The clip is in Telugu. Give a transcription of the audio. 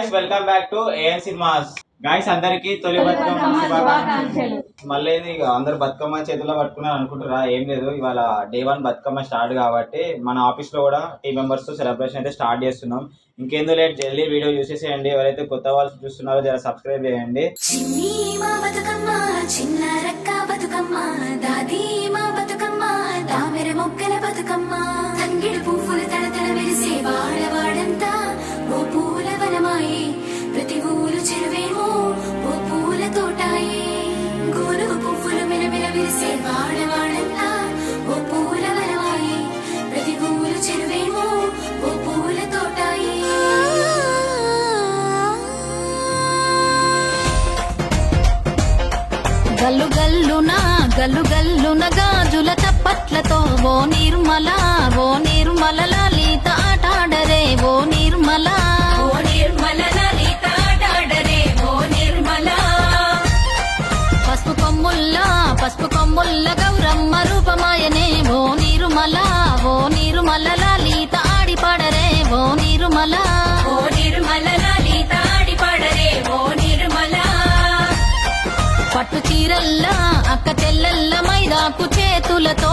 Guys welcome back to AN cinemas guys అందరికి తొలి బతుకమ్మ శుభాకాంక్షలు. మళ్ళీ ఇది ఇక అందరు బతుకమ్మ చేతిలో పట్టుకున్నారు అనుకుంటారా ఏం లేదు ఇవాళ డే వన్ బతుకమ్మ స్టార్ట్ కాబట్టి మన ఆఫీస్లో కూడా టీం మెంబర్స్తో సెలబ్రేషన్ అయితే స్టార్ట్ చేస్తున్నాం. ఇంకేందో లేట్ జల్దీ వీడియో చూసేసేయండి ఎవరైతే కొత్త వాళ్ళు చూస్తున్నారో జర సబ్స్క్రైబ్ చేయండి. గల్లు గల్లున గల్లు గల్లున గాజుల చప్పట్లతో ఓ నిర్మల ఓ పసుపు కొమ్ముల్ల గౌరమ్మ రూపమాయనే. ఓ నిర్మల ఓ నిర్మల లలిత ఆడిపాడరే. ఓ నిర్మల ఓ నిర్మల లలిత ఆడిపాడరే. ఓ నిర్మల. పట్టు చీరల్లా అక్క చెల్లెల్ల మైదాకు చేతులతో